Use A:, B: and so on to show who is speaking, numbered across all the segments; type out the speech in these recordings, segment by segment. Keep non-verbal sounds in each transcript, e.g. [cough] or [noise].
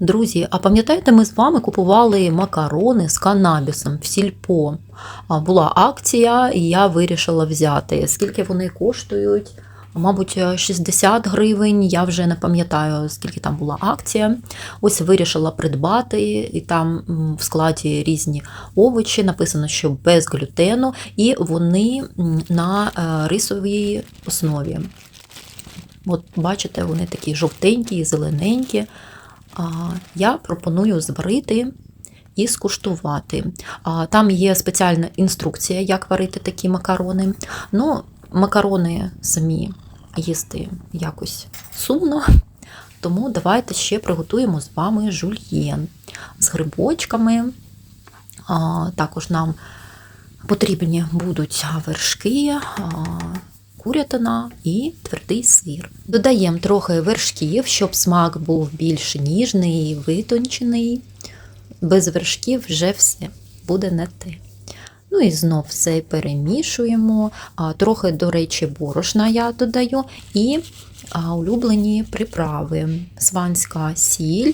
A: Друзі, а пам'ятаєте, ми з вами купували макарони з канабісом в сільпо. Була акція, і я вирішила взяти. Скільки вони коштують? Мабуть, 60 гривень. Я вже не пам'ятаю, скільки там була акція. Ось вирішила придбати, і там в складі різні овочі. Написано, що без глютену, і вони на е, рисовій основі. От бачите, вони такі жовтенькі зелененькі. Я пропоную зварити і скуштувати. Там є спеціальна інструкція, як варити такі макарони. Ну, макарони самі їсти якось сумно. Тому давайте ще приготуємо з вами жульєн з грибочками. Також нам потрібні будуть вершки, курятина і твердий сир. Додаємо трохи вершків, щоб смак був більш ніжний і витончений. Без вершків вже все буде не те. Ну і знов все перемішуємо. Трохи, до речі, борошна я додаю, і улюблені приправи. Сванська сіль.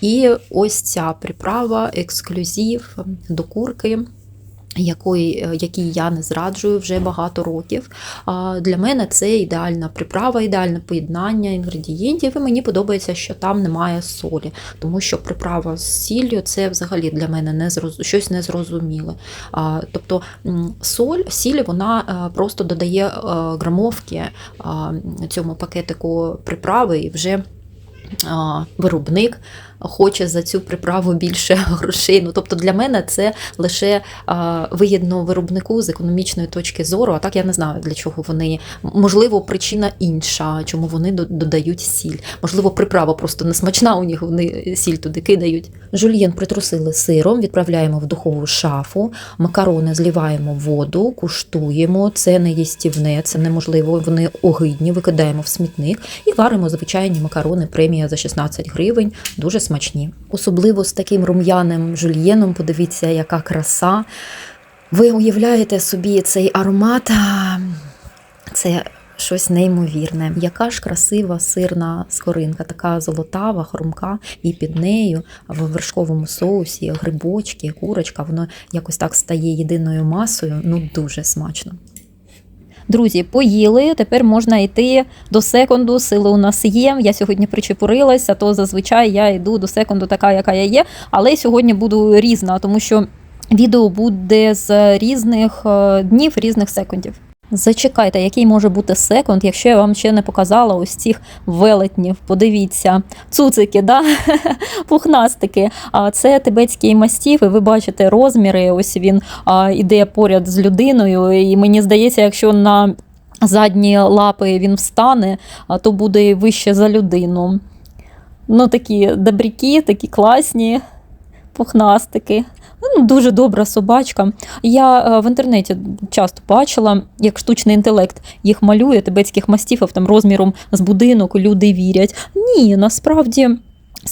A: І ось ця приправа, ексклюзив до курки, якої, якій я не зраджую вже багато років. Для мене це ідеальна приправа, ідеальне поєднання інгредієнтів, і мені подобається, що там немає солі, тому що приправа з сіллю це взагалі для мене не зроз... щось незрозуміле. Тобто соль, сіль вона е, просто додає е, грамовки цьому пакетику приправи і вже виробник хоче за цю приправу більше [laughs] грошей. Ну, тобто для мене це лише вигідно виробнику з економічної точки зору. А так я не знаю, для чого вони. Можливо, причина інша, чому вони додають сіль. Можливо, приправа просто не смачна, у них вони сіль туди кидають. Жульєн притрусили сиром, відправляємо в духову шафу, макарони зливаємо в воду, куштуємо. Це не їстівне, це неможливо. Вони огидні, викидаємо в смітник і варимо звичайні макарони премія за 16 гривень. Дуже смачні. Особливо з таким рум'яним жульєном. Подивіться, яка краса. Ви уявляєте собі цей аромат. Це щось неймовірне. Яка ж красива сирна скоринка, така золотава, хрумка, і під нею в вершковому соусі грибочки, курочка, воно якось так стає єдиною масою. Ну дуже смачно. Друзі, поїли. Тепер можна йти до секунду. Сили у нас є. Я сьогодні причепурилася, то зазвичай я йду до секунду, така, яка я є. Але сьогодні буду різна, тому що відео буде з різних е, днів, різних секундів. Зачекайте, який може бути секунд, якщо я вам ще не показала ось цих велетнів. Подивіться, цуцики, да? [laughs] пухнастики. А це тибетський мастів, і ви бачите розміри. Ось він а, іде поряд з людиною. І мені здається, якщо на задні лапи він встане, то буде вище за людину. Ну, такі добряки, такі класні пухнастики. Ну, дуже добра собачка. Я е, в інтернеті часто бачила, як штучний інтелект їх малює, тибетських мастіфів там розміром з будинок, люди вірять. Ні, насправді.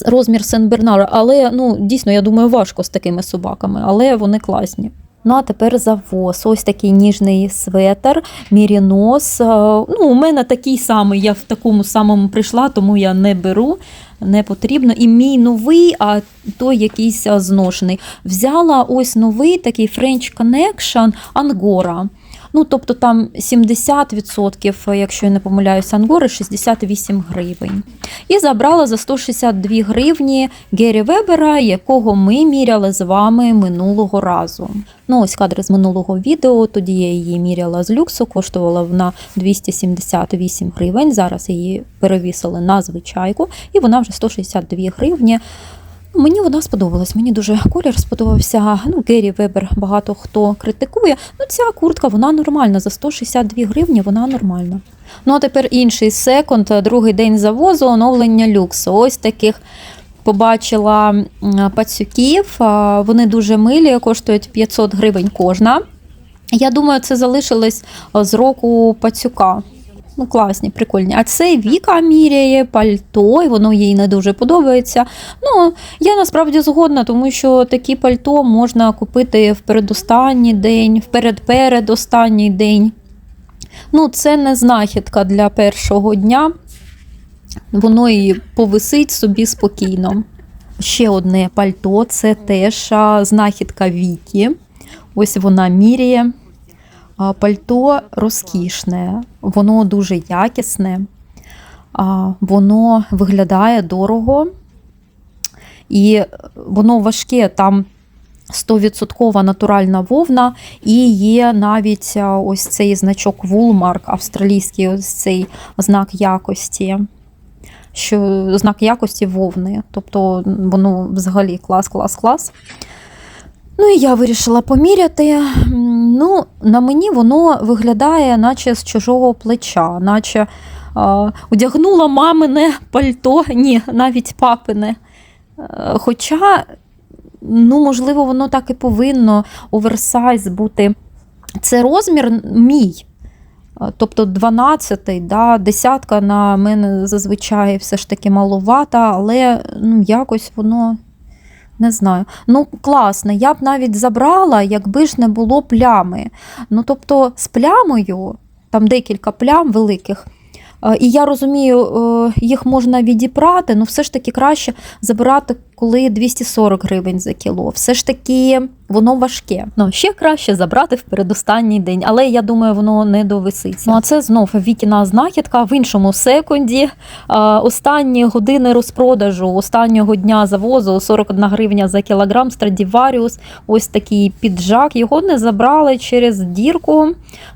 A: Розмір Сен-Бернара, але ну дійсно, я думаю, важко з такими собаками, але вони класні. Ну а тепер завоз. Ось такий ніжний светр, мірінос. Е, Ну, у мене такий самий, я в такому самому прийшла, тому я не беру, не потрібно. І мій новий, а той якийсь зношений. Взяла ось новий такий French Connection Angora. Ну, тобто там 70%, якщо я не помиляюся, ангори 68 гривень. І забрала за 162 гривні Гері Вебера, якого ми міряли з вами минулого разу. Ну, ось кадри з минулого відео. Тоді я її міряла з люксу, коштувала вона 278 гривень. Зараз її перевісили на звичайку, і вона вже 162 гривні. Мені вона сподобалась. Мені дуже колір сподобався. Ну, Гері Вебер багато хто критикує. Ну, ця куртка вона нормальна. За 162 гривні вона нормальна. Ну, а тепер інший секунд, другий день завозу, оновлення люксу. Ось таких побачила пацюків. Вони дуже милі, коштують 500 гривень кожна. Я думаю, це залишилось з року пацюка. Ну, класні, прикольні. А це Віка міряє пальто, і воно їй не дуже подобається. Ну, я насправді згодна, тому що такі пальто можна купити в передостанній день, в передпередостанній день. Ну, це не знахідка для першого дня. Воно і повисить собі спокійно. Ще одне пальто це теж знахідка Вікі. Ось вона міряє. Пальто розкішне, воно дуже якісне, воно виглядає дорого. І воно важке, там 100% натуральна вовна, і є навіть ось цей значок Woolmark, австралійський ось цей знак якості. Що знак якості вовни. Тобто воно взагалі клас, клас, клас. Ну і я вирішила поміряти. Ну, на мені воно виглядає, наче з чужого плеча, наче а, одягнула мамине пальто, ні, навіть папине. Е, Хоча, ну, можливо, воно так і повинно оверсайз бути. Це розмір мій. Е, Тобто 12-й, да, десятка на мене зазвичай все ж таки маловата, але ну, якось воно не знаю. Ну, класно, я б навіть забрала, якби ж не було плями. Ну, тобто, з плямою, там декілька плям великих. Е, І я розумію, е, їх можна відіпрати, але все ж таки краще забирати, коли 240 гривень за кіло. Все ж таки воно важке. Ну, ще краще забрати в передостанній день, але я думаю, воно не довиситься. Ну, а це знов Вікіна знахідка в іншому секунді. Е, Останні години розпродажу останнього дня завозу 41 гривня за кілограм Страдіваріус. Ось такий піджак. Його не забрали через дірку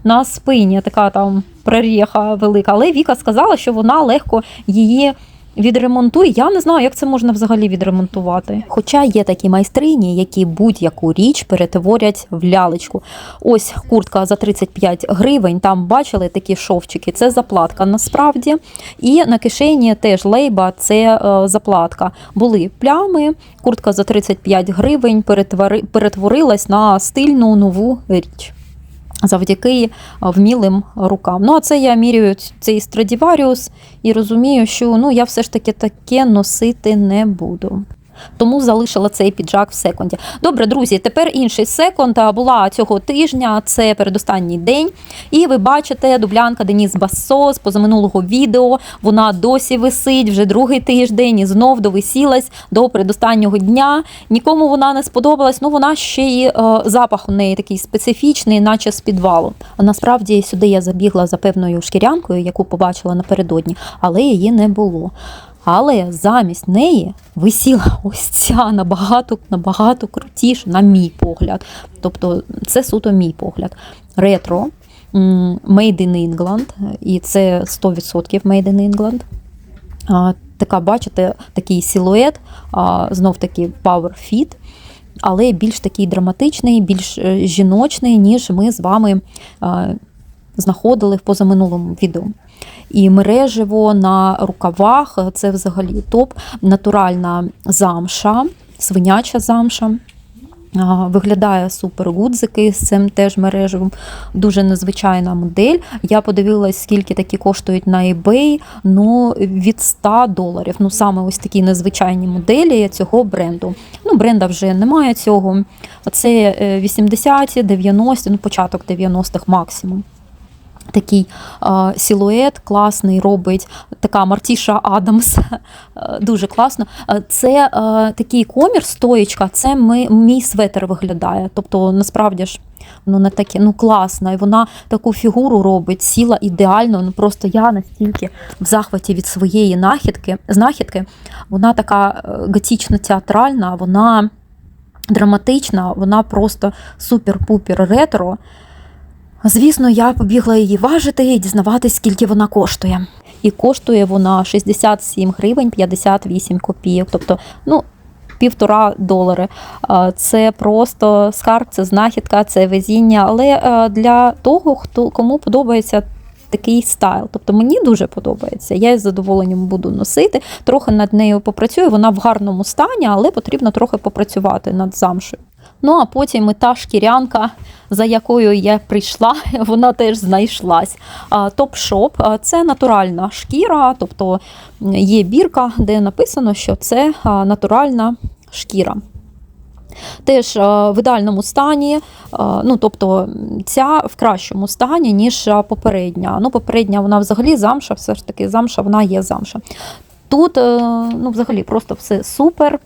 A: на спині. Така там проріха велика. Але Віка сказала, що вона легко її. Відремонтуй, я не знаю, як це можна взагалі відремонтувати. Хоча є такі майстрині, які будь-яку річ перетворять в лялечку. Ось куртка за 35 гривень. Там бачили такі шовчики. Це заплатка насправді. І на кишені теж лейба це е, заплатка. Були плями. Куртка за 35 гривень перетвори, перетворилась на стильну нову річ. Завдяки е, вмілим рукам. Ну, а це я міряю цей Страдіваріус і розумію, що ну, я все ж таки таке носити не буду. Тому залишила цей піджак в секунді. Добре, друзі, тепер інший секунд була цього тижня, це передостанній день. І ви бачите, дублянка Деніс Басо з позаминулого відео. Вона досі висить вже другий тиждень і знов довисілась до передостаннього дня. Нікому вона не сподобалась. Ну вона ще й е, запах у неї такий специфічний, наче з підвалу. Насправді сюди я забігла за певною шкірянкою, яку побачила напередодні, але її не було. Але замість неї висіла [laughs] ось ця набагато набагато крутіша, на мій погляд. Тобто це суто мій погляд. Ретро Made in England, і це 100% Made in England. Така, бачите, такий силует, знов таки Power Fit, але більш такий драматичний, більш е, жіночний, ніж ми з вами знаходили в позаминулому відео. І мережево на рукавах це взагалі топ. Натуральна замша, свиняча замша. Виглядає супер гудзики з цим теж мережевим. Дуже незвичайна модель. Я подивилась, скільки такі коштують на eBay. Ну, від 100 доларів. Ну, саме ось такі незвичайні моделі цього бренду. Ну, бренда вже немає цього. Це е, 80-ті, 90-ті, ну, початок 90-х максимум. Такий е, силует класний робить така Мартіша Адамс. [laughs] Е, Дуже класно. Е, Це е, такий комір, стоєчка, це ми, мій светер виглядає. Тобто, насправді ж, ну не таке, ну класно. І вона таку фігуру робить, сіла ідеально. Ну просто я настільки в захваті від своєї нахідки, знахідки. Вона така готічно театральна, вона драматична, вона просто супер-пупер ретро. Звісно, я побігла її важити і дізнаватись, скільки вона коштує. І коштує вона 67 гривень 58 копійок, тобто, ну. Півтора долари. Це просто скарб, це знахідка, це везіння. Але е, для того, хто кому подобається такий стайл. Тобто мені дуже подобається. Я із задоволенням буду носити. Трохи над нею попрацюю. Вона в гарному стані, але потрібно трохи попрацювати над замшею. Ну а потім і та шкірянка, за якою я прийшла, [laughs] вона теж знайшлась. Топ-шоп це натуральна шкіра, тобто є бірка, де написано, що це натуральна шкіра. Теж в ідеальному стані, ну тобто ця в кращому стані, ніж попередня. Ну, попередня вона взагалі замша, все ж таки замша, вона є замша. Тут, е, ну, взагалі, просто все супер.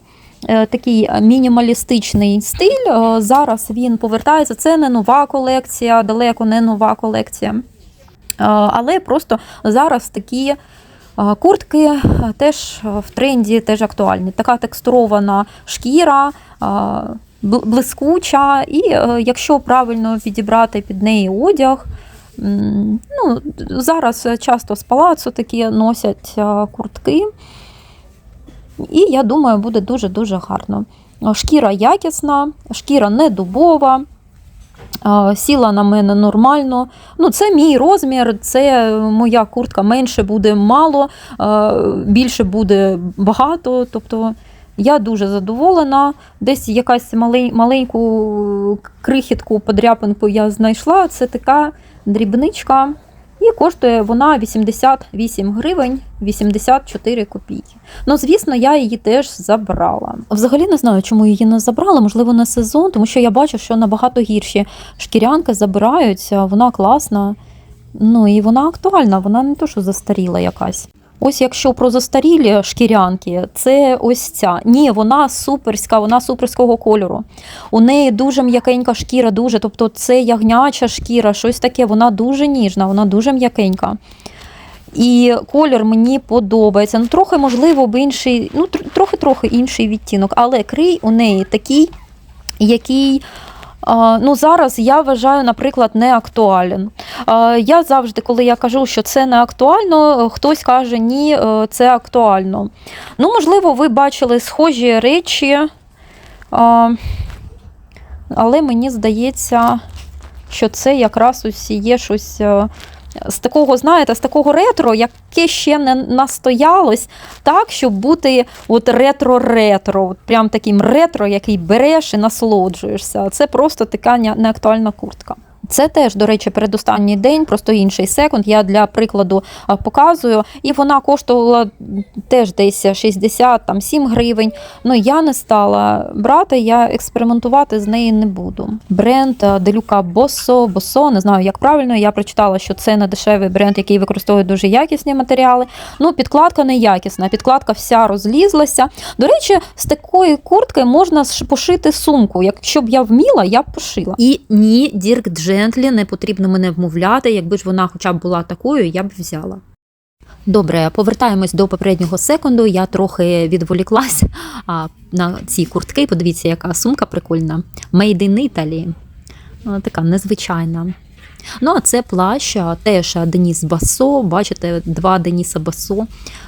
A: Е, такий мінімалістичний стиль. Е, Зараз він повертається. Це не нова колекція, далеко не нова колекція. Е, Але просто зараз такі куртки теж в тренді, теж актуальні. Така текстурована шкіра, блискуча, і якщо правильно підібрати під неї одяг. Ну, зараз часто з палацу такі носять куртки. І я думаю, буде дуже-дуже гарно. Шкіра якісна, шкіра не дубова, е, сіла на мене нормально. Ну, це мій розмір, це моя куртка менше буде мало, е, більше буде багато. Тобто я дуже задоволена. Десь якась маленьку крихітку, подряпинку я знайшла. Це така дрібничка. І коштує вона 88 гривень 84 копійки. Ну, звісно, я її теж забрала. Взагалі не знаю, чому її не забрала. Можливо, на сезон, тому що я бачу, що набагато гірші шкірянки забираються. Вона класна. Ну і вона актуальна, вона не то, що застаріла якась. Ось якщо про застарілі шкірянки, це ось ця. Ні, вона суперська, вона суперського кольору. У неї дуже м'якенька шкіра, дуже, тобто це ягняча шкіра, щось таке, вона дуже ніжна, вона дуже м'якенька. І колір мені подобається. Ну, трохи, можливо, б інший, ну, трохи-трохи інший відтінок, але крий у неї такий, який. Ну, зараз я вважаю, наприклад, не актуален. Я завжди, коли я кажу, що це не актуально, хтось каже, ні, е, це актуально. Ну, можливо, ви бачили схожі речі, але мені здається, що це якраз усі є щось е, з такого, знаєте, з такого ретро, яке ще не настоялось, так, щоб бути от ретро-ретро, от прям таким ретро, який береш і насолоджуєшся. Це просто така неактуальна куртка. Це теж, до речі, передостанній день, просто інший секунд. Я для прикладу показую. І вона коштувала теж десь 67 гривень. Ну я не стала брати, я експериментувати з нею не буду. Бренд Делюка Боссо, Боссо, не знаю, як правильно. Я прочитала, що це не дешевий бренд, який використовує дуже якісні матеріали. Ну, підкладка не якісна, підкладка вся розлізлася. До речі, з такої куртки можна пошити сумку. Якщо б я вміла, я б пошила. І ні, Дірк Джентлі, не потрібно мене вмовляти. Якби ж вона хоча б була такою, я б взяла. Добре, повертаємось до попереднього секунду. Я трохи відволіклась а, на ці куртки. Подивіться, яка сумка прикольна. Made in Italy. А, Така незвичайна. Ну, а це плащ, теж Деніс Басо. Бачите, два Деніса Басо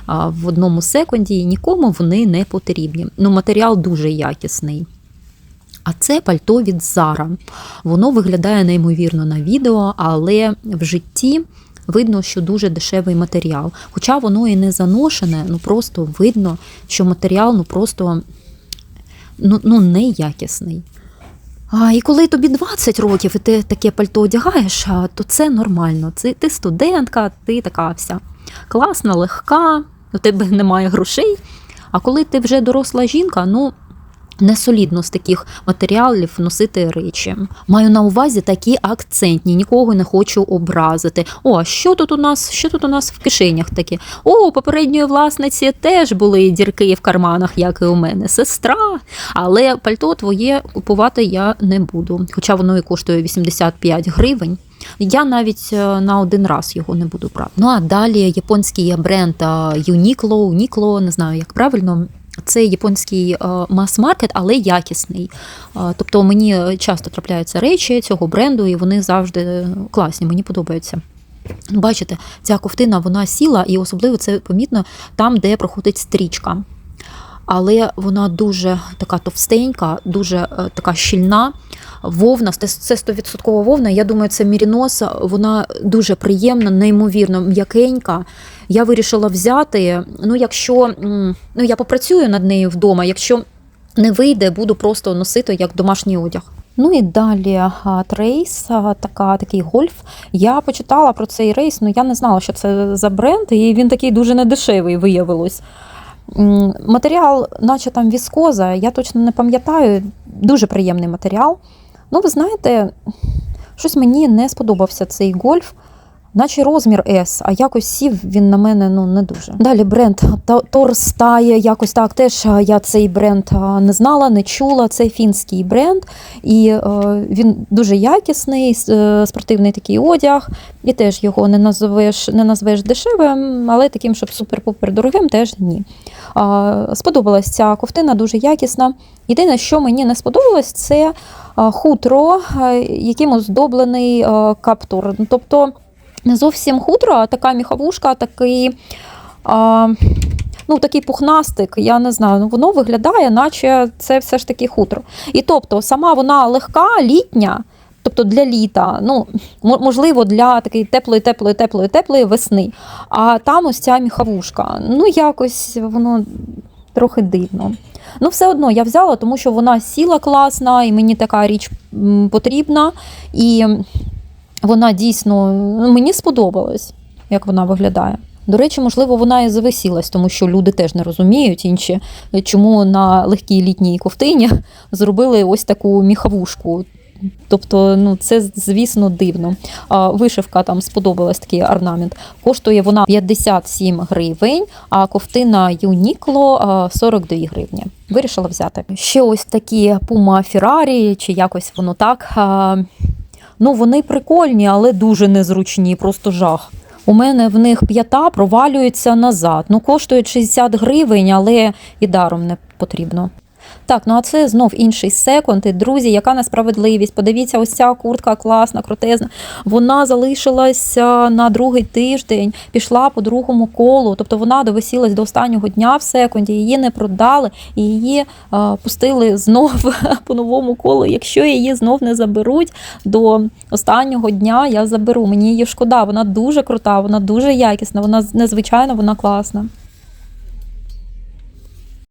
A: в одному секунді, і нікому вони не потрібні. Ну, матеріал дуже якісний. А це пальто від Зара. Воно виглядає неймовірно на відео, але в житті видно, що дуже дешевий матеріал. Хоча воно і не заношене, ну просто видно, що матеріал ну просто ну, ну неякісний. А, і коли тобі 20 років і ти таке пальто одягаєш, то це нормально. Це, ти студентка, ти така вся класна, легка, у тебе немає грошей. А коли ти вже доросла жінка, ну не солідно з таких матеріалів носити речі. Маю на увазі такі акцентні, нікого не хочу образити. О, що тут у нас? Що тут у нас в кишенях таке? О, у попередньої власниці теж були дірки в карманах, як і у мене. Сестра. Але пальто твоє купувати я не буду. Хоча воно і коштує 85 гривень. Я навіть е, на один раз його не буду брати. Ну а далі японський бренд е, Uniqlo, Uniqlo, не знаю, як правильно. Це японський е, мас-маркет, але якісний. Е, Тобто мені часто трапляються речі цього бренду, і вони завжди класні, мені подобаються. Бачите, ця ковтина вона сіла, і особливо це помітно там, де проходить стрічка. Але вона дуже така товстенька, дуже е, така щільна. Вовна, це це 100% вовна. Я думаю, це мірінос. Вона дуже приємна, неймовірно м'якенька. Я вирішила взяти. Ну, якщо ну, я попрацюю над нею вдома, якщо не вийде, буду просто носити як домашній одяг. Ну і далі трейс, така, такий гольф. Я почитала про цей рейс, але я не знала, що це за бренд, і він такий дуже недешевий виявилось. Матеріал, наче там віскоза, я точно не пам'ятаю, дуже приємний матеріал. Ну, ви знаєте, щось мені не сподобався цей гольф. наче розмір S, а якось сів він на мене ну не дуже. Далі бренд Торстає, якось так. Теж я цей бренд не знала, не чула. Це фінський бренд, і е, він дуже якісний, е, спортивний такий одяг. І теж його не назвеш, не назвеш дешевим, але таким, щоб супер-пупер дорогим, теж ні. Сподобалась ця ковтина, дуже якісна. Єдине, що мені не сподобалось, це хутро, яким оздоблений каптур. Ну, Тобто не зовсім хутро, а така міховушка, такий. Ну, такий пухнастик, я не знаю, ну воно виглядає, наче це все ж таки хутро. І тобто, сама вона легка, літня, тобто для літа, ну, можливо, для такої теплої, теплої, теплої, теплої весни. А там ось ця міховушка. Ну, якось воно трохи дивно. Ну, все одно я взяла, тому що вона сіла класна, і мені така річ потрібна. І вона дійсно ну, мені сподобалась, як вона виглядає. До речі, можливо, вона і зависілась, тому що люди теж не розуміють інші, чому на легкій літній ковтині [laughs] зробили ось таку міховушку. Тобто, ну це звісно дивно. А, вишивка там сподобалась такий орнамент. Коштує вона 57 гривень, а ковтина Юнікло 42 гривні. Вирішила взяти. Ще ось такі Puma Ferrari, чи якось воно так. Ну, вони прикольні, але дуже незручні, просто жах. У мене в них п'ята провалюється назад. Ну, коштують 60 гривень, але і даром не потрібно. Так, ну а це знов інший секонд. І, друзі, яка несправедливість. Подивіться, ось ця куртка класна, крутезна. Вона залишилася на другий тиждень, пішла по другому колу. Тобто вона довисілась до останнього дня в секунді, її не продали і її а, пустили знов [laughs] по новому колу. Якщо її знов не заберуть до останнього дня, я заберу. Мені її шкода. Вона дуже крута, вона дуже якісна, вона незвичайна, вона класна.